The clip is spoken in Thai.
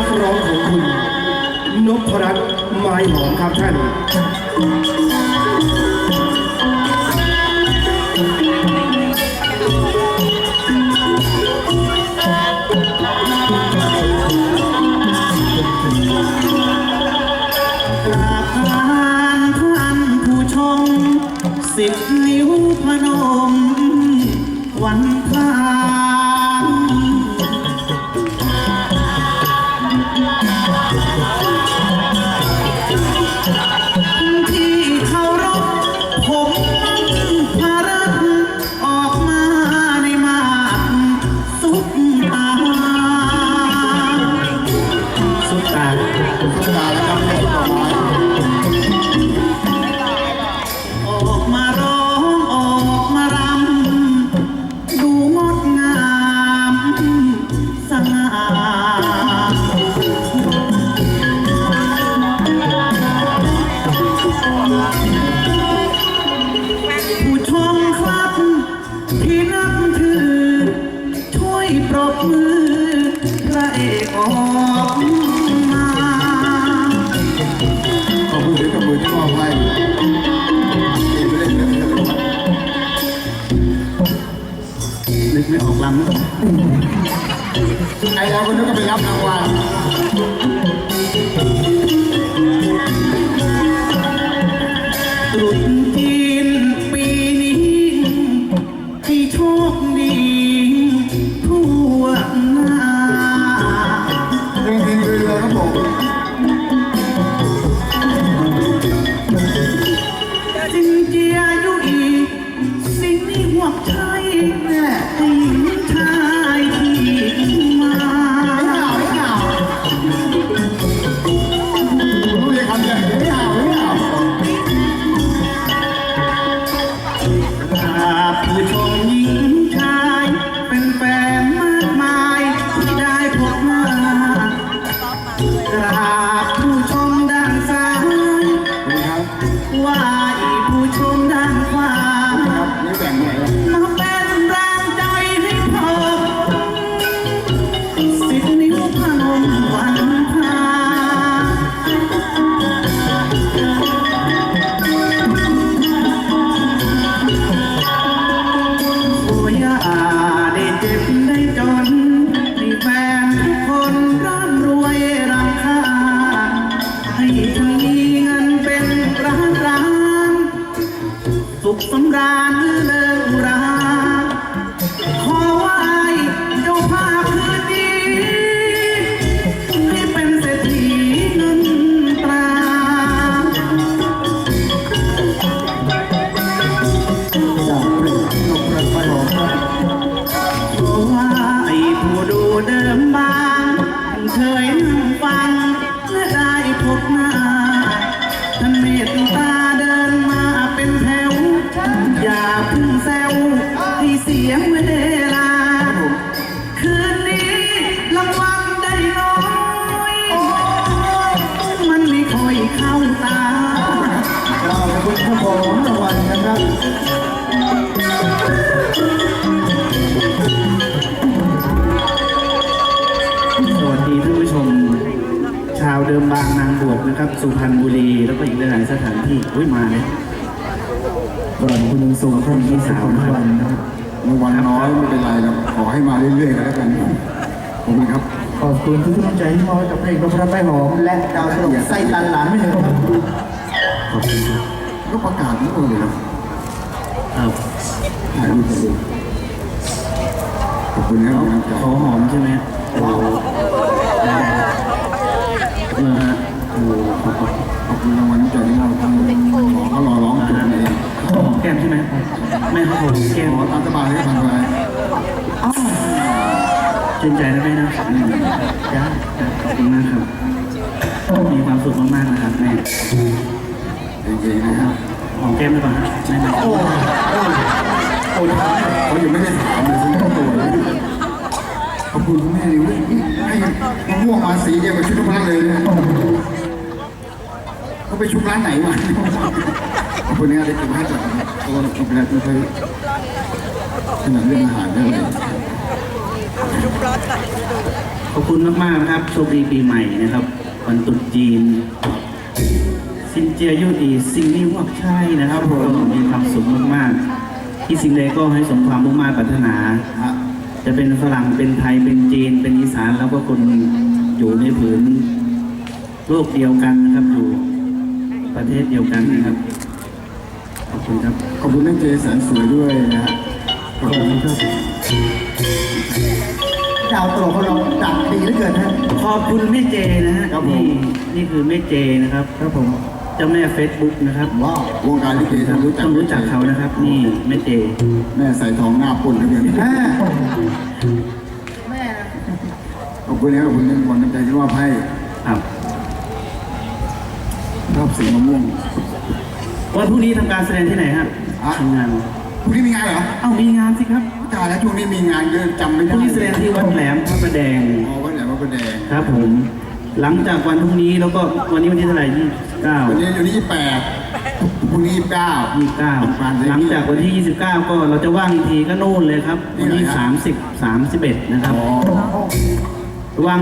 นักร้องของคุณนพรัตน์ไม้หอมครับท่าน สุด ไม่ออกลำไอ้เราคนนี้ก็ไปรับรางวัล ชมด้านขวา ครับไม่แบ่งไหนครับมาเป็น ท่านตาเดินมาเป็นแถว อย่าเพึ่งแซวให้เสียเวลา คืนนี้รางวัลได้น้อย มันไม่ค่อยเข้าตา เราขอบคุณครับผมรางวัลนะครับสวัสดีท่านผู้ชม ชาวเดิมบางนางบวชนะครับ สุพรรณบุรีายๆสถานที่อุ้ยมาเลยก่อนคุณยังส่งข้อมูลสาวรางวัลนะครับรางวัลน้อยไม่เป็นไรครับขอให้มาเรื่อยๆกันแล้วกันขอบคุณครับ ขอบคุณทุกกำลังใจที่มอบให้กับเพลงนพรัตน์ไม้หอมและดาวตลกไส้ตันหลานไม่หนึ่งขอบคุณครับก็ประกาศนี่เลยนะครับถ่ายรูปกันดูขอบคุณนะครับน้ำใจขอหอมใช่ไหมโอ้ได้เออฮะโอ้ ขอบคุณขอบคุณรางวัลน้ำใจที่เราทำหมอเขารอร้องจุดเองขอหอมแก้มใช่ไหมแม่เขาหอมแก้มหมอตามสบายให้ทำอะไรชื่นใจนะแม่นะอืมจ้าจ้ขอบคุณมากครับ มีความสุขมากๆนะครับแม่จริงๆนะครับหอมแก้มได้ป่ะฮะแม่นะโอ้โอ้โอ้เขาอยังไม่ได้ถามเลยซึ่งเขาตัวเลยขอบคุณคุณแม่เลยให้มะม่วงมาสีเดียวกับชุดทุกร้านเลยนะ ไปชุดร้านไหนมาขอบคุณนะครับได้เก็บให้จากตัวเราเป็นอะไรไม่เคยขนาดเรื่องอาหารเรื่องอะไรขอบคุณมากๆนะครับโชคดีปีใหม่นะครับวันตรุษจีนสินเจียยุ่ดีสิ่งนี้วักใช่นะครับผมมีความสุขมากๆ ที่สิ่งใดก็ให้สมความมุ่งมั่นปรารถนาฮะจะเป็นฝรั่งเป็นไทยเป็นจีน เป็นอีสานแล้วก็คนอยู่ในผืนโลกเดียวกันนะครับอยู่ ประเทศเดียวกันนะครับ ขอบคุณครับ ขอบคุณแม่เจแสนสวยด้วยนะฮะขอบคุณครับดาวตลกของเราดังดีเหลือเกินฮะ ขอบคุณแม่เจนะฮะนี่นี่คือแม่เจนะครับครับผมเจ้าแม่เฟซบุ๊กนะครับว้าววงการลิเกต้องรู้จักต้องรู้จักเขานะครับ นี่แม่เจ แม่ใส่ทองหน้าปุ่นเหลยเกินแม่ขอบคุณนะครับขอบคุณทุกคนน้ำใจที่มอบให้ ครับ รอบสีมะม่วงวันพรุ่งนี้ทำการแสดงที่ไหนครับอะทำงานพรุ่งนี้มีงานเหรอเอ้ามีงานสิครับตายแล้วช่วงนี้มีงานเยอะจำไม่พได้รุ่งนี้แสดงที่วัดแหลมพระประแดงอ๋อวันไหนวันประแดงครับผม หลังจากวันพรุ่งนี้แล้วก็วันนี้วันที่เท่าไหร่ยี่เก้าวันนี้วันนี้ยี่แปดพรุ่งนี้ยี่เก้า ยี่เก้าหลังจากวันที่ยี่สิบเก้าก็เราจะว่างอีกทีก็โน่นเลยครับ วันที่สามสิบสามสิบเอ็ดนะครับอ๋อว่าง